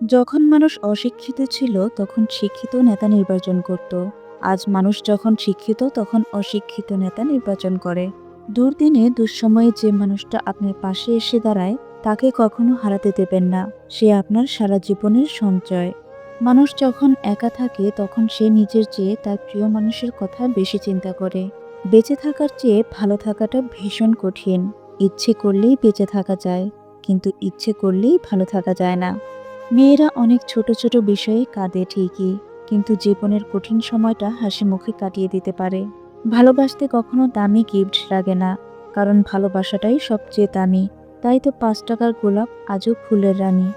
যখন মানুষ অশিক্ষিত ছিল, তখন শিক্ষিত নেতা নির্বাচন করত। আজ মানুষ যখন শিক্ষিত, তখন অশিক্ষিত নেতা নির্বাচন করে। দুর্দিনে, দুঃসময়ে যে মানুষটা আপনার পাশে এসে দাঁড়ায়, তাকে কখনো হারাতে দেবেন না। সে আপনার সারা জীবনের সঞ্চয়। মানুষ যখন একা থাকে, তখন সে নিজের চেয়ে তার প্রিয় মানুষের কথা বেশি চিন্তা করে। বেঁচে থাকার চেয়ে ভালো থাকাটা ভীষণ কঠিন। ইচ্ছে করলেই বেঁচে থাকা যায়, কিন্তু ইচ্ছে করলেই ভালো থাকা যায় না। মেয়েরা অনেক ছোট ছোট বিষয়ে কাঁদে ঠিকই, কিন্তু জীবনের কঠিন সময়টা হাসি মুখে কাটিয়ে দিতে পারে। ভালোবাসতে কখনো দামি গিফট লাগে না, কারণ ভালোবাসাটাই সবচেয়ে দামি। তাই তো পাঁচ টাকার গোলাপ আজও ফুলের রানী।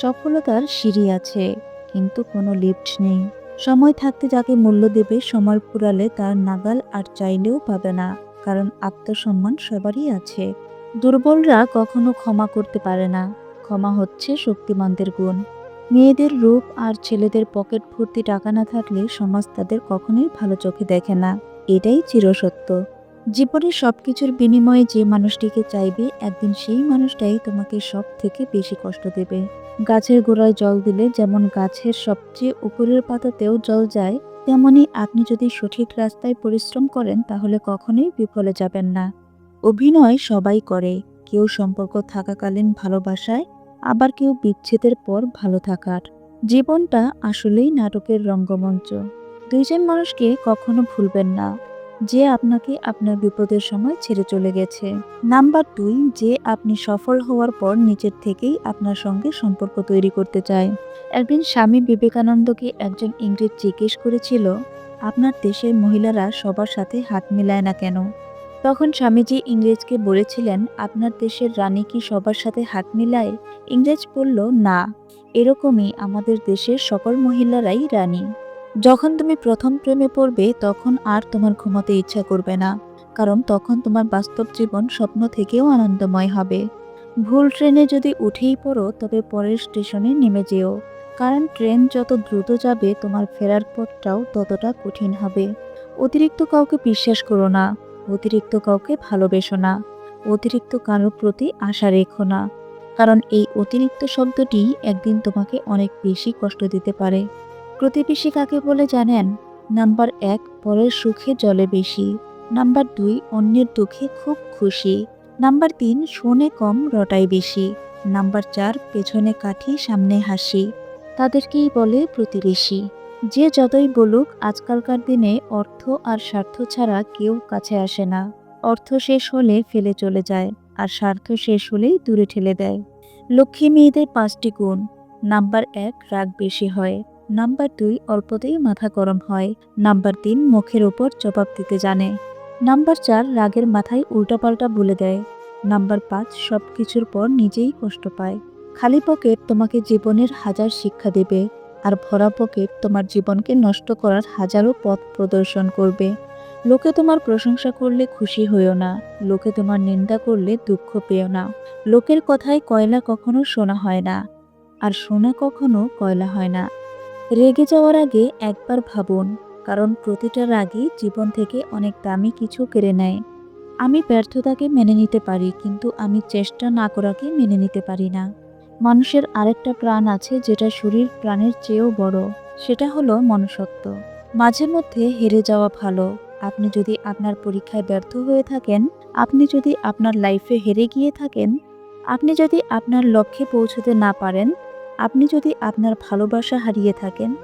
সফলতার সিঁড়ি আছে, কিন্তু কোনো লিফট নেই। সময় থাকতে যাকে মূল্য দেবে সময় পুরালে তার নাগাল আর চাইলেও পাবে না, কারণ আত্মসম্মান সবারই আছে। দুর্বলরা কখনো ক্ষমা করতে পারে না। ক্ষমা হচ্ছে শক্তিমানদের গুণ। মেয়েদের রূপ আর ছেলেদের পকেট ভর্তি টাকা না থাকলে সমাজ তাদের কখনোই ভালো চোখে দেখে না। এটাই চিরসত্য। জীবনের সব কিছুর বিনিময়ে যে মানুষটিকে চাইবে, একদিন সেই মানুষটাই তোমাকে সব থেকে বেশি কষ্ট দেবে। গাছের গোড়ায় জল দিলে যেমন গাছের সবচেয়ে উপরের পাতাতেও জল যায়, তেমনি আপনি যদি সঠিক রাস্তায় পরিশ্রম করেন, তাহলে কখনোই বিফলে যাবেন না। অভিনয় সবাই করে। কেউ সম্পর্ক থাকাকালীন ভালোবাসায় আবার কেউ বিচ্ছেদের পর ভালো থাকার। জীবনটা আসলেই নাটকের রঙ্গমঞ্চ। দুইজন মানুষকে কখনো ভুলবেন না। যে আপনাকে আপনার বিপদের সময় ছেড়ে চলে গেছে। নাম্বার দুই, যে আপনি সফল হওয়ার পর নিজের থেকেই আপনার সঙ্গে সম্পর্ক তৈরি করতে চায়। একদিন স্বামী বিবেকানন্দকে একজন ইংরেজ জিজ্ঞেস করেছিল, আপনার দেশের মহিলারা সবার সাথে হাত মিলায় না কেন? তখন স্বামীজি ইংরেজকে বলেছিলেন, আপনার দেশের রানী কি সবার সাথে হাত মিলায়? ইংরেজ বলল, না, এরকমই আমাদের দেশের সকল মহিলারাই রানী। যখন তুমি প্রথম প্রেমে পড়বে, তখন আর তোমার ঘুমাতে ইচ্ছা করবে না, কারণ তখন তোমার বাস্তব জীবন স্বপ্ন থেকেও আনন্দময় হবে। ভুল ট্রেনে যদি উঠেই পড়ো, তবে পরের স্টেশনে নেমে যেও, কারণ ট্রেন যত দ্রুত যাবে, তোমার ফেরার পথটাও ততটা কঠিন হবে। অতিরিক্ত কাউকে বিশ্বাস করো না। অতিরিক্ত কাউকে ভালোবেসো না। অতিরিক্ত কারোর প্রতি আশা রেখো না। কারণ এই অতিরিক্ত শব্দটি একদিন তোমাকে অনেক বেশি কষ্ট দিতে পারে। প্রতিবেশী কাকে বলে জানেন? নাম্বার এক, পরের সুখে জলে বেশি। নাম্বার দুই, অন্যের দুঃখে খুব খুশি। নাম্বার তিন, শোনে কম রটায় বেশি। নাম্বার চার, পেছনে কাঠি, সামনে হাসি। তাদেরকেই বলে প্রতিবেশী। যে যতই বলুক, আজকালকার দিনে অর্থ আর স্বার্থ ছাড়া কেউ কাছে আসে না। অর্থ শেষ হলে ফেলে চলে যায়, আর স্বার্থ শেষ হলেই দূরে ঠেলে দেয়। লক্ষ্মী মেয়েদের পাঁচটি গুণ। নাম্বার এক, রাগ বেশি হয়। নাম্বার দুই, অল্পতেই মাথা গরম হয়। নাম্বার তিন, মুখের ওপর জবাব দিতে জানে। নাম্বার চার, রাগের মাথায় উল্টাপাল্টা বলে দেয়। নাম্বার পাঁচ সব কিছুর পর নিজেই কষ্ট পায়। খালি পকেট তোমাকে জীবনের হাজার শিক্ষা দেবে। আর ভরা পকেট তোমার জীবনকে নষ্ট করার হাজারো পথ প্রদর্শন করবে। লোকে তোমার প্রশংসা করলে খুশি হইও না। লোকে তোমার নিন্দা করলে দুঃখ পেও না। লোকের কথায় কয়লা কখনো শোনা হয় না, আর শোনা কখনো কয়লা হয় না। রেগে যাওয়ার আগে একবার ভাবুন, কারণ প্রতিটা রাগই জীবন থেকে অনেক দামি কিছু কেড়ে নেয়। আমি ব্যর্থতাকে মেনে নিতে পারি, কিন্তু আমি চেষ্টা না করাকে মেনে নিতে পারি না। মানুষের আরেকটা প্রাণ আছে যেটা শরীর প্রাণের চেয়েও বড়, সেটা হলো মনুষ্যত্ব। মাঝে মধ্যে হেরে যাওয়া ভালো। আপনি যদি আপনার পরীক্ষায় ব্যর্থ হয়ে থাকেন, আপনি যদি আপনার লাইফে হেরে গিয়ে থাকেন, আপনি যদি আপনার লক্ষ্যে পৌঁছতে না পারেন, আপনি যদি আপনার ভালোবাসা হারিয়ে থাকেন,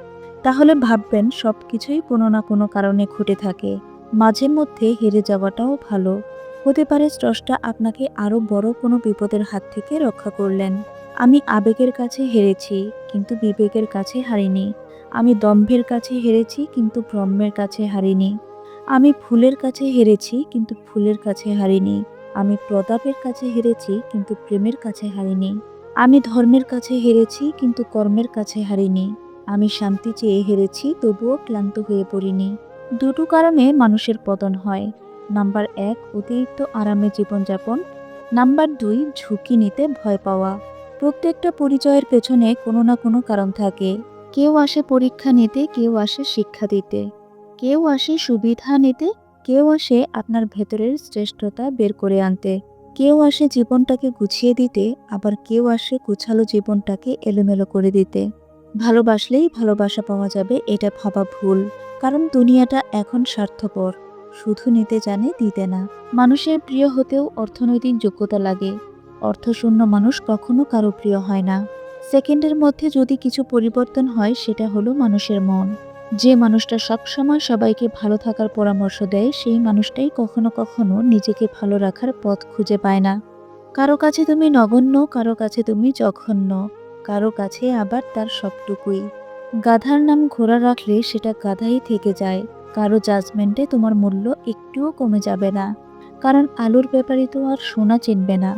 তাহলে ভাববেন সব কিছুই কোনো না কোনো কারণে ঘটে থাকে। মাঝে মধ্যে হেরে যাওয়াটাও ভালো। হতে পারে স্রষ্টা আপনাকে আরও বড় কোনো বিপদের হাত থেকে রক্ষা করলেন। আমি আবেগের কাছে হেরেছি, কিন্তু বিবেকের কাছে হারিনি। আমি দম্ভের কাছে হেরেছি, কিন্তু ব্রহ্মের কাছে হারিনি। আমি ফুলের কাছে হেরেছি, কিন্তু ফুলের কাছে হারিনি। আমি প্রতাপের কাছে হেরেছি, কিন্তু প্রেমের কাছে হারিনি। আমি ধর্মের কাছে হেরেছি, কিন্তু কর্মের কাছে হারিনি। আমি শান্তি চেয়ে হেরেছি, তবুও ক্লান্ত হয়ে পড়িনি। দুটো কারণে মানুষের পতন হয়। নাম্বার এক, অতিরিক্ত আরামে জীবনযাপন। নাম্বার দুই, ঝুঁকি নিতে ভয় পাওয়া। প্রত্যেকটা পরিচয়ের পেছনে কোনো না কোনো কারণ থাকে। কেউ আসে পরীক্ষা নিতে, কেউ আসে শিক্ষা দিতে। কেউ আসে সুবিধা নিতে, কেউ আসে আপনার ভেতরের শ্রেষ্ঠতা বের করে আনতে। কেউ আসে জীবনটাকে গুছিয়ে দিতে, আবার কেউ আসে গুছালো জীবনটাকে এলোমেলো করে দিতে। ভালোবাসলেই ভালোবাসা পাওয়া যাবে, এটা ভাবা ভুল। কারণ দুনিয়াটা এখন স্বার্থপর। শুধু নিতে জানে, দিতে না। মানুষের প্রিয় হতেও অর্থনৈতিক যোগ্যতা লাগে। অর্থশূন্য মানুষ কখনো কারও প্রিয় হয় না। সেকেন্ডের মধ্যে যদি কিছু পরিবর্তন হয়, সেটা হলো মানুষের মন। যে মানুষটা সবসময় সবাইকে ভালো থাকার পরামর্শ দেয়, সেই মানুষটাই কখনো কখনো নিজেকে ভালো রাখার পথ খুঁজে পায় না। কারও কাছে তুমি নগণ্য, কারও কাছে তুমি জঘন্য, কারও কাছে আবার তার সবটুকুই। গাধার নাম ঘোড়া রাখলে সেটা গাধাই থেকে যায়, কারও জাজমেন্টে তোমার মূল্য একটুও কমে যাবে না। কারণ আলুর ব্যাপারে তো আর সোনা চিনবে না।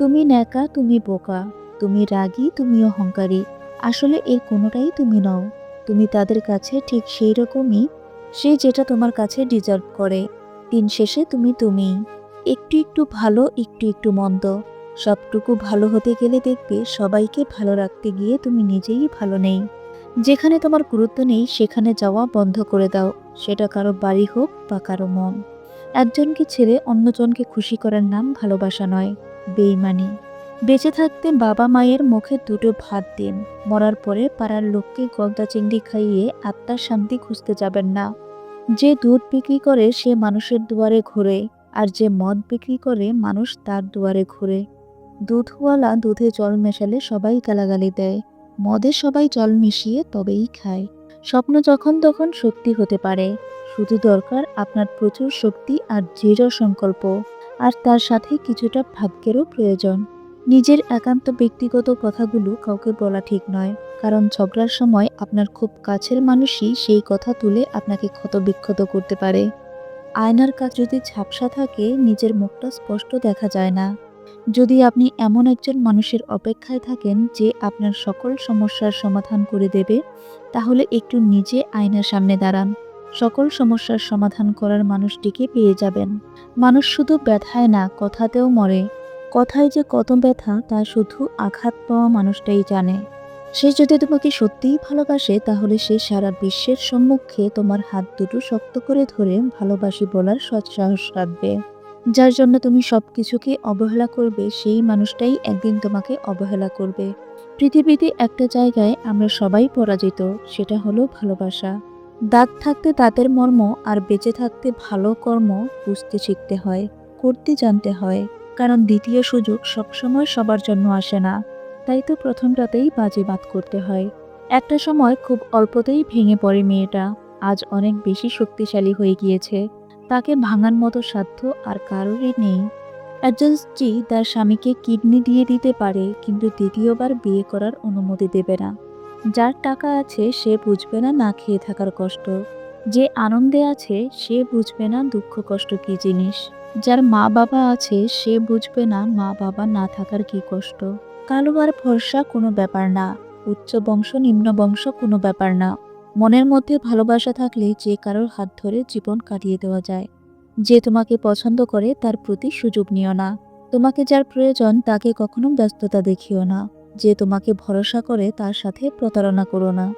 তুমি ন্যাকা, তুমি বোকা, তুমি রাগী, তুমি অহংকারী, আসলে এর কোনোটাই তুমি নও। তুমি তাদের কাছে ঠিক সেই রকমই, সে যেটা তোমার কাছে ডিজার্ভ করে। দিন শেষে তুমি তুমি। একটু একটু ভালো, একটু একটু মন্দ। সবটুকু ভালো হতে গেলে দেখবে সবাইকে ভালো রাখতে গিয়ে তুমি নিজেই ভালো নেই। যেখানে তোমার গুরুত্ব নেই, সেখানে যাওয়া বন্ধ করে দাও। সেটা কারও বাড়ি হোক বা কারও মন। একজনকে ছেড়ে অন্যজনকে খুশি করার নাম ভালোবাসা নয়। বেইমানি। বেঁচে থাকতে বাবা মায়ের মুখে দুটো ভাত দিন। মরার পরে পাড়ার লোককে গলদা চিংড়ি খাইয়ে আত্মার শান্তি খুঁজতে যাবেন না। যে দুধ বিক্রি করে সে মানুষের দুয়ারে ঘোরে, আর যে মদ বিক্রি করে মানুষ তার দুয়ারে ঘোরে। দুধওয়ালা দুধে জল মেশালে সবাই গালাগালি দেয়। মদে সবাই জল মিশিয়ে তবেই খায়। স্বপ্ন যখন তখন সত্যি হতে পারে। শুধু দরকার আপনার প্রচুর শক্তি আর দৃঢ় সংকল্প। আর তার সাথে কিছুটা ভাগ্যেরও প্রয়োজন। নিজের একান্ত ব্যক্তিগত কথাগুলো কাউকে বলা ঠিক নয়, কারণ ঝগড়ার সময় আপনার খুব কাছের মানুষই সেই কথা তুলে আপনাকে ক্ষতবিক্ষত করতে পারে। আয়নার কাজ যদি ঝাপসা থাকে, নিজের মুখটা স্পষ্ট দেখা যায় না। যদি আপনি এমন একজন মানুষের অপেক্ষায় থাকেন যে আপনার সকল সমস্যার সমাধান করে দেবে, তাহলে একটু নিজে আয়নার সামনে দাঁড়ান। সকল সমস্যার সমাধান করার মানুষটিকে পেয়ে যাবেন। মানুষ শুধু ব্যথায় না, কথাতেও মরে। কথায় যে কত ব্যথা, তা শুধু আঘাত পাওয়া মানুষটাই জানে। সে যদি তোমাকে সত্যিই ভালোবাসে, তাহলে সে সারা বিশ্বের সম্মুখে তোমার হাত দুটো শক্ত করে ধরে ভালোবাসি বলার সৎসাহস রাখবে। যার জন্য তুমি সব কিছুকে অবহেলা করবে, সেই মানুষটাই একদিন তোমাকে অবহেলা করবে। পৃথিবীতে একটা জায়গায় আমরা সবাই পরাজিত, সেটা হলো ভালোবাসা। দাঁত থাকতে দাঁতের মর্ম আর বেঁচে থাকতে ভালো কর্ম বুঝতে শিখতে হয়, করতে জানতে হয়। কারণ দ্বিতীয় সুযোগ সবসময় সবার জন্য আসে না। তাই তো প্রথমটাতেই বাজি বাদ করতে হয়। একটা সময় খুব অল্পতেই ভেঙে পড়ে মেয়েটা। আজ অনেক বেশি শক্তিশালী হয়ে গিয়েছে। তাকে ভাঙার মতো সাধ্য আর কারোরই নেই। একজন স্ত্রী তার স্বামীকে কিডনি দিয়ে দিতে পারে, কিন্তু দ্বিতীয়বার বিয়ে করার অনুমতি দেবে না। যার টাকা আছে সে বুঝবে না না খেয়ে থাকার কষ্ট। যে আনন্দে আছে সে বুঝবে না দুঃখ কষ্ট কি জিনিস। যার মা বাবা আছে সে বুঝবে না মা বাবা না থাকার কি কষ্ট। কালো আর ভরসা কোনো ব্যাপার না। উচ্চ বংশ, নিম্ন বংশ কোনো ব্যাপার না। মনের মধ্যে ভালোবাসা থাকলে যে কারোর হাত ধরে জীবন কাটিয়ে দেওয়া যায়। যে তোমাকে পছন্দ করে তার প্রতি সুযোগ নিও না। তোমাকে যার প্রয়োজন তাকে কখনো ব্যস্ততা দেখিও না। যে তোমাকে ভরসা করে তার সাথে প্রতারণা করো না।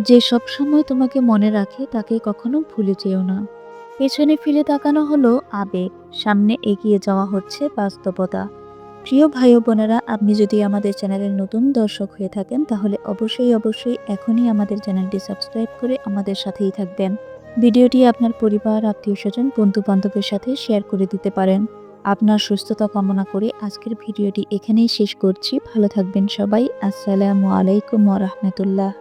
যে সব সময় তোমাকে মনে রাখে তাকে কখনো ভুলে যেও না। পেছনে ফিরে তাকানো হলো আবেগ, সামনে এগিয়ে যাওয়া হচ্ছে বাস্তবতা। প্রিয় ভাই বোনেরা, আপনি যদি আমাদের চ্যানেলের নতুন দর্শক হয়ে থাকেন, তাহলে অবশ্যই অবশ্যই এখনই আমাদের চ্যানেলটি সাবস্ক্রাইব করে আমাদের সাথেই থাকবেন। ভিডিওটি আপনার পরিবার, আত্মীয় স্বজন বন্ধু বান্ধবের সাথে শেয়ার করে দিতে পারেন। আপনার সুস্থতা কামনা করে আজকের ভিডিওটি এখানেই শেষ করছি। ভালো থাকবেন সবাই। আসসালামু আলাইকুম রহমতুল্লাহ।